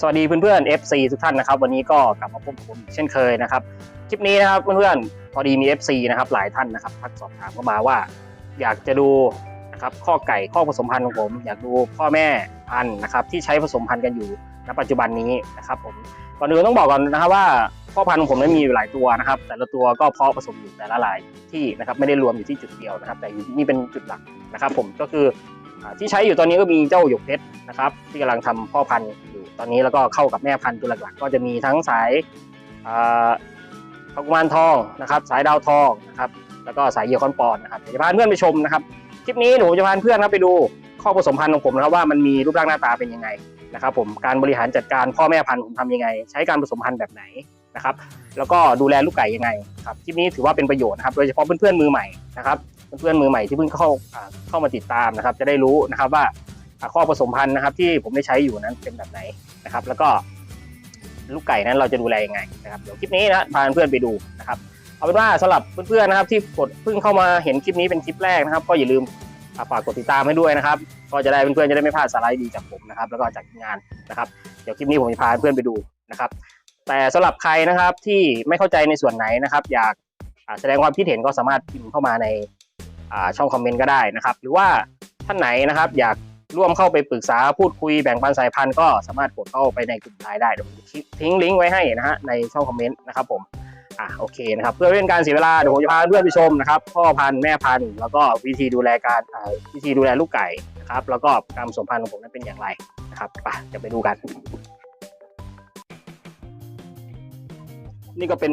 สวัสดีเพื่อนๆ FC ทุกท่านนะครับ วันนี้ก็กลับมาพบกับผมเช่นเคยนะครับ คลิปนี้นะครับเพื่อนๆพอดีมี FC นะครับหลายท่านนะครับทักสอบถามเข้ามาว่า อยากจะดูนะครับข้อไก่ข้อผสมพันธุ์ของผม อยากดูพ่อแม่พันธุ์นะครับที่ใช้ผสมพันธุ์กันอยู่ณปัจจุบันนี้นะครับผมก่อนอื่นต้องบอกก่อนนะครับว่าพ่อพันธุ์ของผมนั้นมีอยู่หลายตัวนะครับ แต่ละตัวก็เพาะผสมอยู่แต่ละหลายที่นะครับไม่ได้รวมอยู่ที่จุดเดียวนะครับ แต่นี่เป็นจุดหลักนะครับ ผมก็คือที่ใช้อยู่ตอนนี้ก็มีเจ้าหยกเพชรนะครับที่กำลังทำพ่อพันธุ์ ตอนนี้แล้วก็เข้ากับแม่พันธุ์ตัวหลักๆ ก็จะมีทั้งสายอ่าพกุมารทองนะครับ สายดาวทองนะครับแล้วก็สายเยียคอนปอนนะครับจะพาเพื่อนไปชมนะครับคลิปนี้หนูจะพาเพื่อนครับไปดูข้อผสมพันธุ์ของผมนะครับว่ามันมีรูปร่างหน้าตาเป็นยังไงนะครับ ผมการบริหารจัดการพ่อแม่พันธุ์ผมทำยังไง ใช้การผสมพันธุ์แบบไหนนะครับ แล้วก็ดูแลลูกไก่ยังไงครับคลิปนี้ถือว่าเป็นประโยชน์นะครับโดยเฉพาะเพื่อนๆมือใหม่นะครับเพื่อนๆมือใหม่ที่เพิ่งเข้าเข้ามาติดตามนะครับ จะได้รู้นะครับว่า ข้อผสมพันธุ์นะครับ ที่ผมได้ใช้อยู่นั้นเป็นแบบไหนนะครับ แล้วก็ลูกไก่นั้นเราจะดูแลยังไงนะครับเดี๋ยวคลิปนี้นะพาเพื่อนไปดูนะครับเอาเป็นว่าสำหรับเพื่อนๆนะครับ ที่กดเพิ่งเข้ามาเห็นคลิปนี้เป็นคลิปแรกนะครับ ก็อย่าลืมฝากกดติดตามให้ด้วยนะครับ ก็จะได้เพื่อนๆจะได้ไม่พลาดสาระดีจากผมนะครับ แล้วก็จากงานนะครับเดี๋ยวคลิปนี้ผมจะพาเพื่อนไปดูนะครับ แต่สำหรับใครนะครับที่ไม่เข้าใจในส่วนไหนนะครับ อยากแสดงความคิดเห็นก็สามารถพิมพ์เข้ามาในช่องคอมเมนต์ก็ได้นะครับ หรือว่าท่านไหนนะครับ อยาก ร่วมเข้าไปปรึกษาพูดคุยแบ่งปันสายพันธุ์ก็สามารถกดเข้าไปในกลุ่มไลน์ได้เดี๋ยวผมทิ้งลิงก์ไว้ให้นะฮะในช่องคอมเมนต์นะครับผมอะโอเคนะครับเพื่อเป็นการเสียเวลาเดี๋ยวผมจะพาเพื่อนไปชมนะครับพ่อพันธุ์แม่พันธุ์แล้วก็วิธีดูแลการวิธีดูแลลูกไก่นะครับแล้วก็การผสมพันธุ์ของผมนั้นเป็นอย่างไรนะครับไปจะไปดูกัน นี่ก็เป็น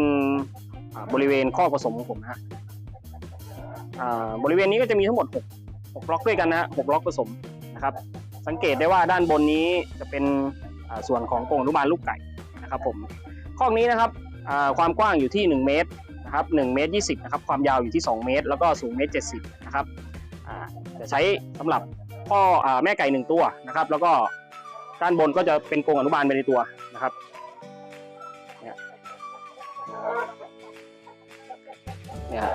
บริเวณข้อผสมของผมนะฮะอ่าบริเวณนี้ก็จะมีทั้งหมด6 6ล็อกด้วยกันนะฮะ6ล็อกผสม นะครับ สังเกตได้ว่าด้านบนนี้จะเป็นส่วนของกรงอนุบาลลูกไก่นะครับผมข้อนี้นะครับความกว้างอยู่ที่ 1 เมตรนะครับ1เมตร20นะครับความยาวอยู่ที่ 2 เมตร แล้วก็สูงเมตร70นะครับจะใช้สำหรับพ่อแม่ไก่หนึ่งตัวนะครับ แล้วก็ด้านบนก็จะเป็นกรงอนุบาลไปในตัวนะครับเนี่ย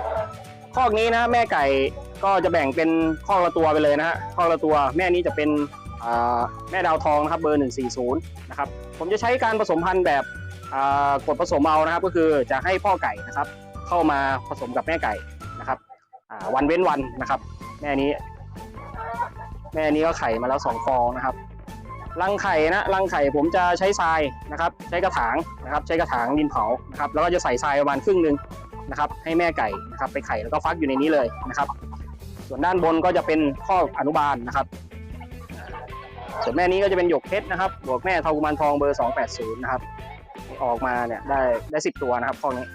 คอกนี้นะแม่ไก่ ก็จะแบ่งเป็นคอละตัวไปเลยนะฮะคอละตัวแม่นี้จะเป็นแม่ดาวทองนะครับเบอร์ 140 นะครับ ผมจะใช้การผสมพันธุ์แบบกดผสมเอานะครับ ก็คือจะให้พ่อไก่นะครับ เข้ามาผสมกับแม่ไก่นะครับวันเว้นวันนะครับ แม่นี้ แม่นี้ก็ไข่มาแล้วสองฟองนะครับรังไข่นะรังไข่ผมจะใช้ทรายนะครับ ใช้กระถางนะครับ ใช้กระถางดินเผานะครับ แล้วก็จะใส่ทรายประมาณครึ่งหนึ่งนะครับ ให้แม่ไก่นะครับ ไปไข่แล้วก็ฟักอยู่ในนี้เลยนะครับ ส่วนด้านบนก็จะเป็นข้ออนุบาลนะครับ ส่วนแม่นี้ก็จะเป็นหยกเพชรนะครับบวกแม่ทองกุมารทองเบอร์ 280 นะครับ ออกมาเนี่ยได้ได้สิบตัวนะครับข้อนี้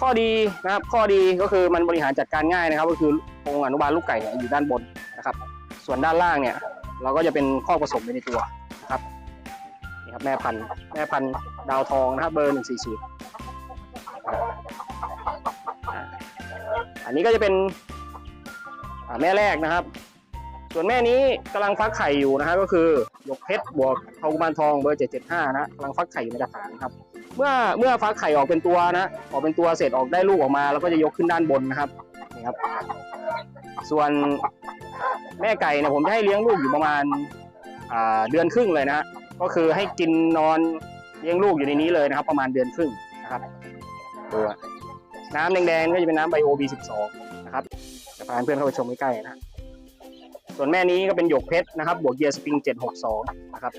ข้อดีนะครับข้อดีก็คือมันบริหารจัดการง่ายนะครับ ก็คือองค์อนุบาลลูกไก่เนี่ยอยู่ด้านบนนะครับ ส่วนด้านล่างเนี่ย เราก็จะเป็นข้อผสมไปในตัวนะครับนี่ครับแม่พันธุ์แม่พันธุ์ดาวทองนะครับเบอร์หนึ่งสี่ศูนย์อันนี้ก็จะเป็น แม่แรกนะครับ ส่วนแม่นี้กำลังฟักไข่อยู่นะฮะก็คือหยกเพชรบวกทองกุมารทองเบอร์775นะกำลังฟักไข่อยู่ในกระถางครับ เมื่อเมื่อฟักไข่ออกเป็นตัวนะออกเป็นตัวเสร็จออกได้ลูกออกมา แล้วก็จะยกขึ้นด้านบนนะครับนี่ครับ ส่วนแม่ไก่เนี่ยผมจะให้เลี้ยงลูกอยู่ประมาณาเดือนครึ่งเลยนะฮะก็คือให้กินนอนเลี้ยงลูกอยู่ในนี้เลยนะครับ ประมาณเดือนครึ่งนะครับตัวน้ำแดงๆก็จะเป็นน้ำไบโอ B12 นะครับจะ พาเพื่อนเข้าไปชมใกล้ๆนะ ส่วนแม่นี้ก็เป็นหยกเพชรนะครับ บวกเกียร์สปริง 762 นะครับ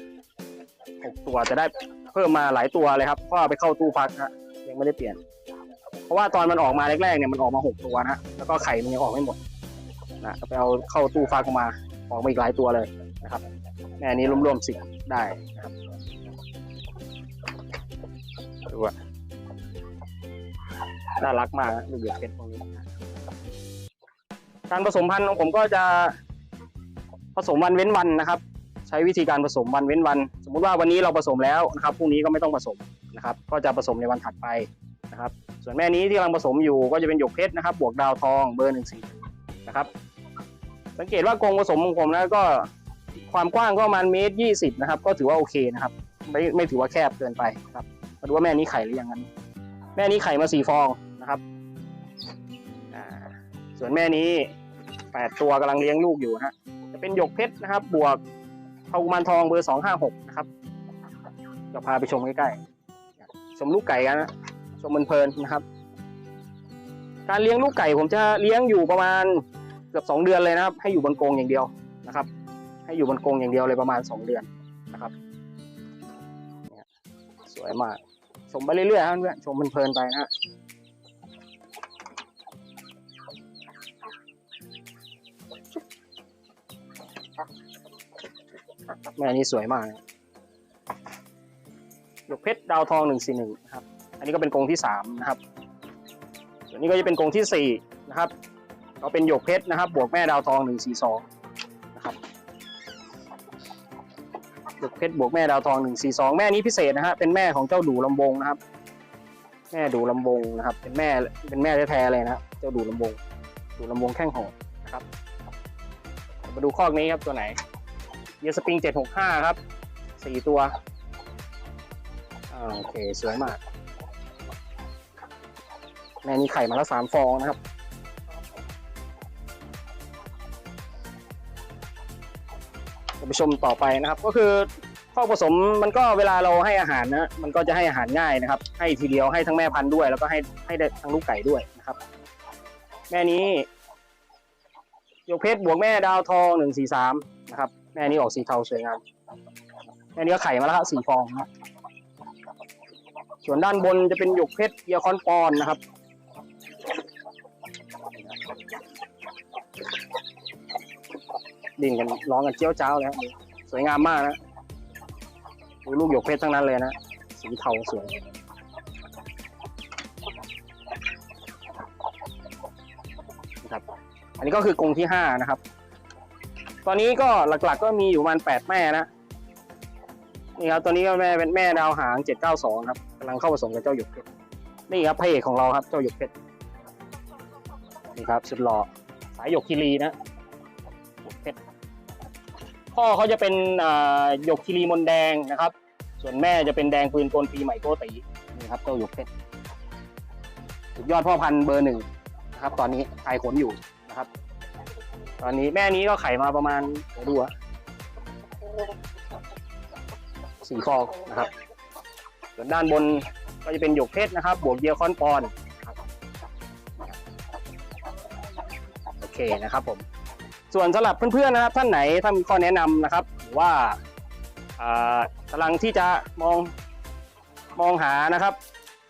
6ตัวจะได้เพิ่มมาหลายตัวเลยครับเพราะไปเข้าตู้ฟักนะยังไม่ได้เปลี่ยน เพราะว่าตอนมันออกมาแรกๆเนี่ยมันออกมา6ตัวนะแล้วก็ไข่มันยังออกไม่หมดนะไปเอาเข้าตู้ฟักออกมาออกมาอีกหลายตัวเลยนะครับแม่นี้รวมๆสิบได้นะครับดูว่าน่ารักมากลูกหยกเพชรพวกนี้ การผสมพันธุ์ของผมก็จะผสมวันเว้นวันนะครับ ใช้วิธีการผสมวันเว้นวัน สมมุติว่าวันนี้เราผสมแล้วนะครับพรุ่งนี้ก็ไม่ต้องผสมนะครับ ก็จะผสมในวันถัดไปนะครับ ส่วนแม่นี้ที่กำลังผสมอยู่ก็จะเป็นหยกเพชรนะครับ บวกดาวทองเบอร์หนึ่งสี่นะครับ สังเกตว่ากรงผสมของผมนะก็ความกว้างก็ประมาณเมตรยี่สิบนะครับ ก็ถือว่าโอเคนะครับ ไม่ไม่ถือว่าแคบเกินไปครับมาดูว่าแม่นี้ไข่หรือยังกันแม่นี้ไข่มาสี่ฟองนะครับส่วนแม่นี้ แปดตัวกำลังเลี้ยงลูกอยู่นะฮะจะเป็นหยกเพชรนะครับ บวกทองกุมารทองเบอร์256นะครับจะพาไปชมใกล้ๆชมลูกไก่กันนะชมเพลินๆนะครับ การเลี้ยงลูกไก่ผมจะเลี้ยงอยู่ประมาณเกือบสองเดือนเลยนะครับ ให้อยู่บนกรงอย่างเดียวนะครับ ให้อยู่บนกรงอย่างเดียวเลยประมาณสองเดือนนะครับสวยมากชมไปเรื่อยๆครับเพื่อนชมเพลินๆไปนะ แม่นี่สวยมากหยกเพชรดาวทองหนึ่งสี่หนึ่งครับ อันนี้ก็เป็นกรงที่สามนะครับส่วนนี้ก็จะเป็นกรงที่สี่นะครับก็เป็นหยกเพชรนะครับ บวกแม่ดาวทองหนึ่งสี่สองนะครับหยกเพชรบวกแม่ดาวทองหนึ่งสี่สองแม่นี้พิเศษนะฮะเป็นแม่ของเจ้าดูลำบงนะครับ แม่ดูลำบงนะครับ เป็นแม่เป็นแม่แท้ๆเลยนะครับเจ้าดูลำบงดูลำบงแข้งหอนะครับมาดูคอกนี้ครับตัวไหน เยสปริงเจ็ดหกห้าครับสี่ตัวอโอเค สวยมาก แม่นี้ไข่มาแล้วสามฟองนะครับ จะไปชมต่อไปนะครับ ก็คือข้อผสมมันก็เวลาเราให้อาหารนะมันก็จะให้อาหารง่ายนะครับ ให้ทีเดียวให้ทั้งแม่พันธุ์ด้วย แล้วก็ให้ให้ได้ทั้งลูกไก่ด้วยนะครับ แม่นี้ยกเพชรบวกแม่ดาวทองหนึ่งสี่สามนะครับ แม่นี้ออกสีเทาสวยงามแม่นี้ก็ไข่มาแล้วครับสี่ฟองนะส่วนด้านบนจะเป็นหยกเพชรเกียร์คอนปอนนะครับ ดิ่งกันร้องกันเจียวเจ้าแล้ว สวยงามมากนะดูลูกหยกเพชรทั้งนั้นเลยนะสีเทาสวยนะครับ อันนี้ก็คือกรงที่ห้านะครับ ตอนนี้ก็หลักๆ ก็มีอยู่ประมาณแปดแม่นะนี่ครับตัวนี้ก็แม่เป็นแม่ดาวหางเจ็ดเก้าสองครับกำลังเข้าผสมกับเจ้าหยกเพชรนี่ครับพระเอกของเราครับเจ้าหยกเพชรนี่ครับสุดหล่อสายหยกคีรีนะเพชรพ่อเขาจะเป็นอ่าหยกคีรีมนแดงนะครับ ส่วนแม่จะเป็นแดงปืนกลปีใหม่โกตีนี่ครับเจ้าหยกเพชรสุดยอดพ่อพันธุ์เบอร์หนึ่งนะครับ ตอนนี้ไข่ขนอยู่นะครับ ตอนนี้แม่นี้ก็ไข่มาประมาณเดี๋ยวดูอะสี่ฟองนะครับ ส่วนด้านบนก็จะเป็นหยกเพชรนะครับ บวกเยียคอนปอนโอเคนะครับผม ส่วนสำหรับเพื่อนๆนะครับ ท่านไหนถ้ามีข้อแนะนำนะครับว่าอ่ากำลังที่จะมองมองหานะครับ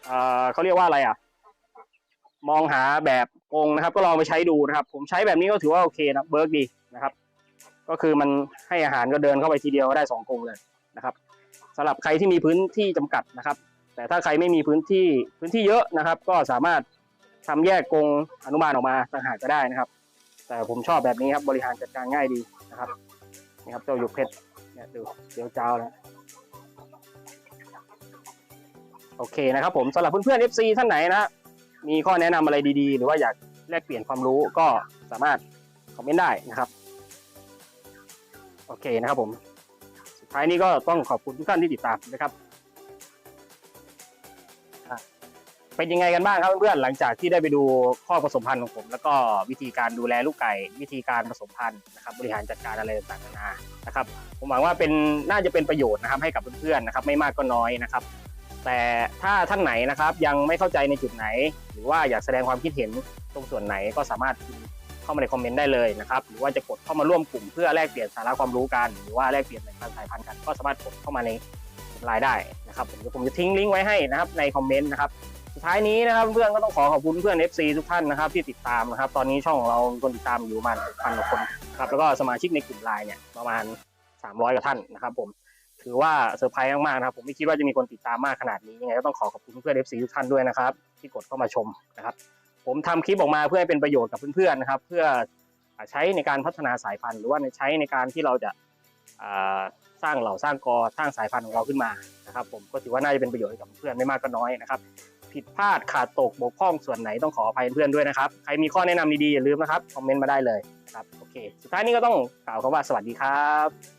อ่าเขาเรียกว่าอะไรอะ มองหาแบบ กงนะครับ ก็ลองไปใช้ดูนะครับ ผมใช้แบบนี้ก็ถือว่าโอเคนะเบิร์กดีนะครับ ก็คือมันให้อาหารก็เดินเข้าไปทีเดียวก็ได้สองกงเลยนะครับสำหรับใครที่มีพื้นที่จำกัดนะครับ แต่ถ้าใครไม่มีพื้นที่พื้นที่เยอะนะครับ ก็สามารถทำแยกกงอนุบาลออกมาต่างหากก็ได้นะครับ แต่ผมชอบแบบนี้ครับบริหารจัดการง่ายดีนะครับนี่ครับเจ้าหยกเพชรเนี่ยดูเดี๋ยวเจ้าแล้วโอเคนะครับผมสำหรับเพื่อนๆ FC ท่านไหนนะ มีข้อแนะนำอะไรดีๆ หรือว่าอยากแลกเปลี่ยนความรู้ก็สามารถคอมเมนต์ได้นะครับ โอเคนะครับผม สุดท้ายนี้ก็ต้องขอบคุณทุกท่านที่ติดตามนะครับ เป็นยังไงกันบ้างครับเพื่อนๆหลังจากที่ได้ไปดูข้อผสมพันธุ์ของผม แล้วก็วิธีการดูแลลูกไก่ วิธีการผสมพันธุ์นะครับ บริหารจัดการอะไรต่างๆนานานะครับ ผมหวังว่าเป็นน่าจะเป็นประโยชน์นะครับให้กับเพื่อนๆนะครับ ไม่มากก็น้อยนะครับ แต่ถ้าท่านไหนนะครับยังไม่เข้าใจในจุดไหน หรือว่าอยากแสดงความคิดเห็นตรงส่วนไหนก็สามารถเข้ามาในคอมเมนต์ได้เลยนะครับหรือว่าจะกดเข้ามาร่วมกลุ่มเพื่อแลกเปลี่ยนสาระความรู้กัน หรือว่าแลกเปลี่ยนแบ่งปันสายพันธุ์กัน ก็สามารถกดเข้ามาในไลน์ได้นะครับผมผมจะทิ้งลิงก์ไว้ให้นะครับในคอมเมนต์นะครับสุดท้ายนี้นะครับเพื่อนก็ต้องขอขอบคุณเพื่อน FC ทุกท่านนะครับที่ติดตามนะครับตอนนี้ช่องของเราคนติดตามอยู่ประมาณพันกว่าคนครับแล้วก็สมาชิกในกลุ่มไลน์เนี่ยประมาณ 300กว่าท่านนะครับผม ถือว่าเซอร์ไพรส์มากๆนะครับ ผมไม่คิดว่าจะมีคนติดตามมากขนาดนี้ยังไงก็ต้องขอขอบคุณเพื่อน FC ทุกท่านด้วยนะครับที่กดเข้ามาชมนะครับ ผมทำคลิปออกมาเพื่อให้เป็นประโยชน์กับเพื่อนๆนะครับ เพื่อใช้ในการพัฒนาสายพันธุ์หรือว่าใช้ในการที่เราจะสร้างเหล่าสร้างกอสร้างสายพันธุ์ของเราขึ้นมานะครับ ผมก็ถือว่าน่าจะเป็นประโยชน์กับเพื่อนไม่มากก็น้อยนะครับ ผิดพลาดขาดตกบกพร่องส่วนไหนต้องขออภัยเพื่อนด้วยนะครับใครมีข้อแนะนำดีๆอย่าลืมนะครับคอมเมนต์มาได้เลยครับโอเค สุดท้ายนี้ก็ต้องกล่าวคำว่าสวัสดีครับ